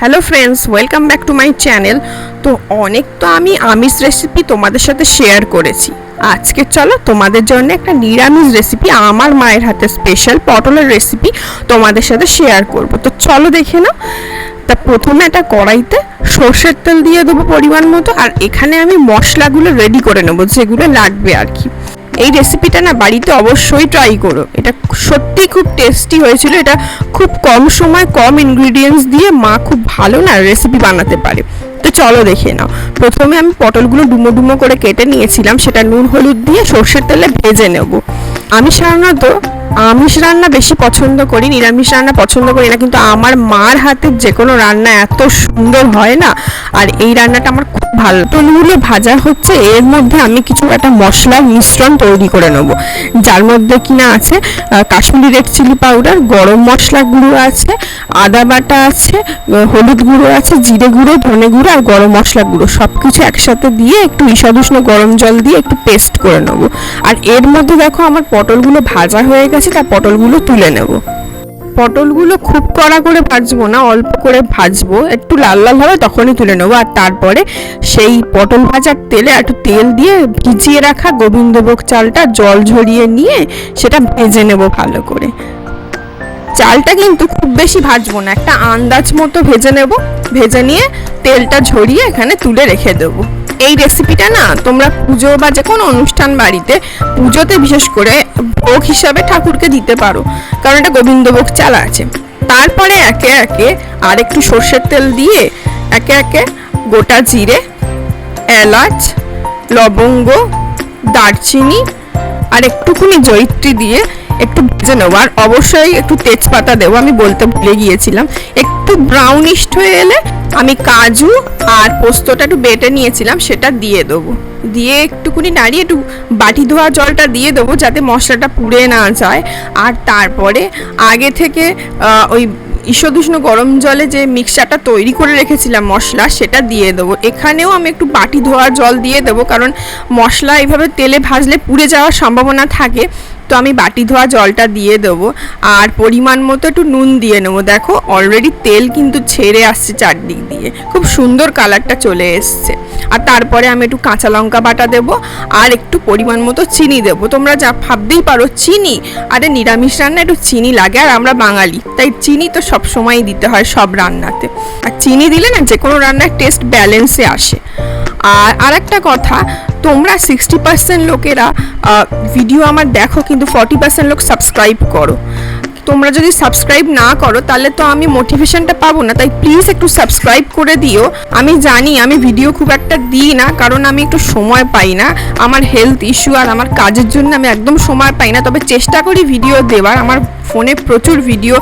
Hello friends welcome back to my channel তো অনেক তো আমি আমিষ রেসিপি তোমাদের সাথে শেয়ার করেছি। আজকে চলো তোমাদের জন্য একটা নিরামিষ রেসিপি আমার মায়ের হাতে স্পেশাল পটলের রেসিপি তোমাদের সাথে শেয়ার করব। তো চলো দেখে নাও। তা প্রথমে একটা কড়াইতে সর্ষের তেল দিয়ে দেবো পরিমাণ মতো, আর এখানে আমি মশলাগুলো রেডি করে নেব, যেগুলো লাগবে আর কি। এই রেসিপিটা না বাড়িতে অবশ্যই ট্রাই করো। এটা সত্যি খুব টেস্টি হয়েছিল। এটা খুব কম সময় কম ইনগ্রিডিয়েন্টস দিয়ে মা খুব ভালো না রেসিপি বানাতে পারে। তো চলো দেখে নাও। প্রথমে আমি পটলগুলো ডুমো ডুমো করে কেটে নিয়েছিলাম। সেটা নুন, হলুদ দিয়ে সর্ষের তেলে ভেজে নেব। আমি সাধারণত আমিষ রান্না বেশি পছন্দ করি, নিরামিষ রান্না পছন্দ করি না, কিন্তু আমার মার হাতের যে কোনো রান্না এত সুন্দর হয় না, আর এই রান্নাটা আমার খুব ভালো। পটলগুলো ভাজা হচ্ছে, এর মধ্যে আমি কিছু একটা মশলার মিশ্রণ তৈরি করে নেব। যার মধ্যে কিনা আছে কাশ্মীরি রেড চিলি পাউডার, গরম মশলা গুঁড়ো আছে, আদা বাটা আছে হলুদ গুঁড়ো আছে, জিরে গুঁড়ো, ধনে গুঁড়ো আর গরম মশলা গুঁড়ো। সব কিছু একসাথে দিয়ে একটু ঈষদুষ্ণ গরম জল দিয়ে একটু পেস্ট করে নেব। আর এর মধ্যে দেখো আমার পটলগুলো ভাজা হয়ে গেছে, তা পটলগুলো তুলে নেব। পটলগুলো খুব কড়া করে ভাজবো না, অল্প করে ভাজবো, একটু লাল লাল হবে তখনই তুলে নেব। আর তারপরে সেই পটল ভাজার তেলে একটু তেল দিয়ে ভিজিয়ে রাখা গোবিন্দভোগ চালটা জল ঝরিয়ে নিয়ে সেটা ভেজে নেব ভালো করে। চালটা কিন্তু খুব বেশি ভাজবো না, একটা আন্দাজ মতো ভেজে নেব। ভেজে নিয়ে তেলটা ঝরিয়ে এখানে তুলে রেখে দেবো। এই রেসিপিটা না তোমরা পুজো বা যে কোনো অনুষ্ঠান বাড়িতে পুজোতে বিশেষ করে ভোগ হিসাবে ঠাকুরকে দিতে পারো। কারণ এটা গোবিন্দভোগ চাল আছে। তারপরে একে একে আর একটু সর্ষের তেল দিয়ে একে একে গোটা জিরে, এলাচ, লবঙ্গ, দারচিনি আর একটুখানি জয়িত্রী দিয়ে একটু ভেজে নেব। আর অবশ্যই একটু তেজপাতা দেবো। আমি বলতে ভুলে গিয়েছিলাম। একটু ব্রাউনিস্ট হয়ে এলে আমি কাজু আর পোস্তটা একটু বেটে নিয়েছিলাম, সেটা দিয়ে দেবো। দিয়ে একটুকুনি নাড়িয়ে একটু বাটি ধোয়া জলটা দিয়ে দেবো যাতে মশলাটা পুড়ে না যায়। আর তারপরে আগে থেকে ওই ঈষদুষ্ণ গরম জলে যে মিক্সচারটা তৈরি করে রেখেছিলাম মশলা, সেটা দিয়ে দেবো। এখানেও আমি একটু বাটি ধোয়া জল দিয়ে দেবো, কারণ মশলা এইভাবে তেলে ভাজলে পুড়ে যাওয়ার সম্ভাবনা থাকে। তো আমি বাটি ধোয়া জলটা দিয়ে দেবো, আর পরিমাণ মতো একটু নুন দিয়ে নেব। দেখো অলরেডি তেল কিন্তু ছেড়ে আসছে চারদিক দিয়ে। খুব সুন্দর কালারটা চলে এসছে। আর তারপরে আমি একটু কাঁচা লঙ্কা বাটা দেবো আর একটু পরিমাণ মতো চিনি দেবো। তোমরা যা ভাবতেই পারো চিনি। আরে নিরামিষ রান্না একটু চিনি লাগে আর আমরা বাঙালি, তাই চিনি তো সব সময় দিতে হয় সব রান্নাতে। আর চিনি দিলে না যে কোনো রান্নার টেস্ট ব্যালেন্সে আসে। আর আরেকটা কথা, তোমরা সিক্সটি পার্সেন্ট লোকেরা ভিডিও আমার দেখো কিন্তু ফর্টি পার্সেন্ট লোক সাবস্ক্রাইব করো। তোমরা যদি সাবস্ক্রাইব না করো, তাহলে তো আমি মোটিভেশনটা পাবো না। তাই প্লিজ একটু সাবস্ক্রাইব করে দিও। আমি জানি আমি ভিডিও খুব একটা দিই না, কারণ আমি একটু সময় পাই না। আমার হেলথ ইস্যু আর আমার কাজের জন্য আমি একদম সময় পাই না। তবে চেষ্টা করি ভিডিও দেওয়ার। আমার ফোনে প্রচুর ভিডিও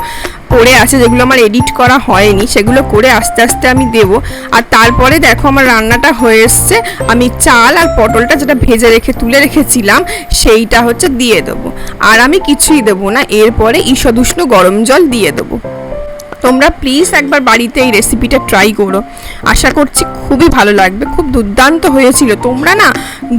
পড়ে আছে, যেগুলো আমার এডিট করা হয়নি, সেগুলো করে আস্তে আস্তে আমি দেব। আর তারপরে দেখো আমার রান্নাটা হয়ে এসছে। আমি চাল আর পটলটা যেটা ভেজে রেখে, তুলে রেখেছিলাম, সেইটা হচ্ছে দিয়ে দেবো। আর আমি কিছুই দেবো না, এরপরে ঈষদুষ্ণ গরম জল দিয়ে দেবো। তোমরা প্লিজ একবার বাড়িতে এই রেসিপিটা ট্রাই করো। আশা করছি খুবই ভালো লাগবে, খুব দুর্দান্ত হয়েছিল। তোমরা না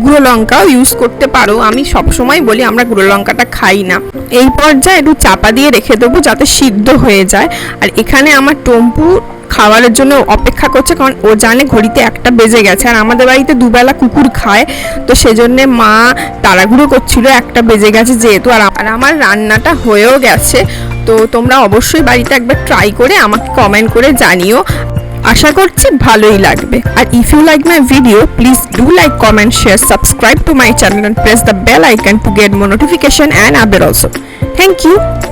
গুঁড়ো লঙ্কাও ইউজ করতে পারো। আমি সবসময় বলি আমরা গুঁড়ো লঙ্কাটা খাই না। এই পর্যায়ে একটু চাপা দিয়ে রেখে দেবো যাতে সিদ্ধ হয়ে যায়। আর এখানে আমার টম্পু খাবারের জন্য অপেক্ষা করছে, কারণ ও জানে ঘড়িতে একটা বেজে গেছে। আর আমাদের বাড়িতে দুবেলা কুকুর খায়, তো সেজন্যে মা তাড়াহুড়ো করছিল, একটা বেজে গেছে যেহেতু। আর আমার রান্নাটা হয়েও গেছে। তো তোমরা অবশ্যই বাড়িতে একবার ট্রাই করে আমাকে কমেন্ট করে জানিও। আশা করছি ভালোই লাগবে। আর if you like my video please do like comment share subscribe to my channel and press the bell icon to get more notification and other also Thank you.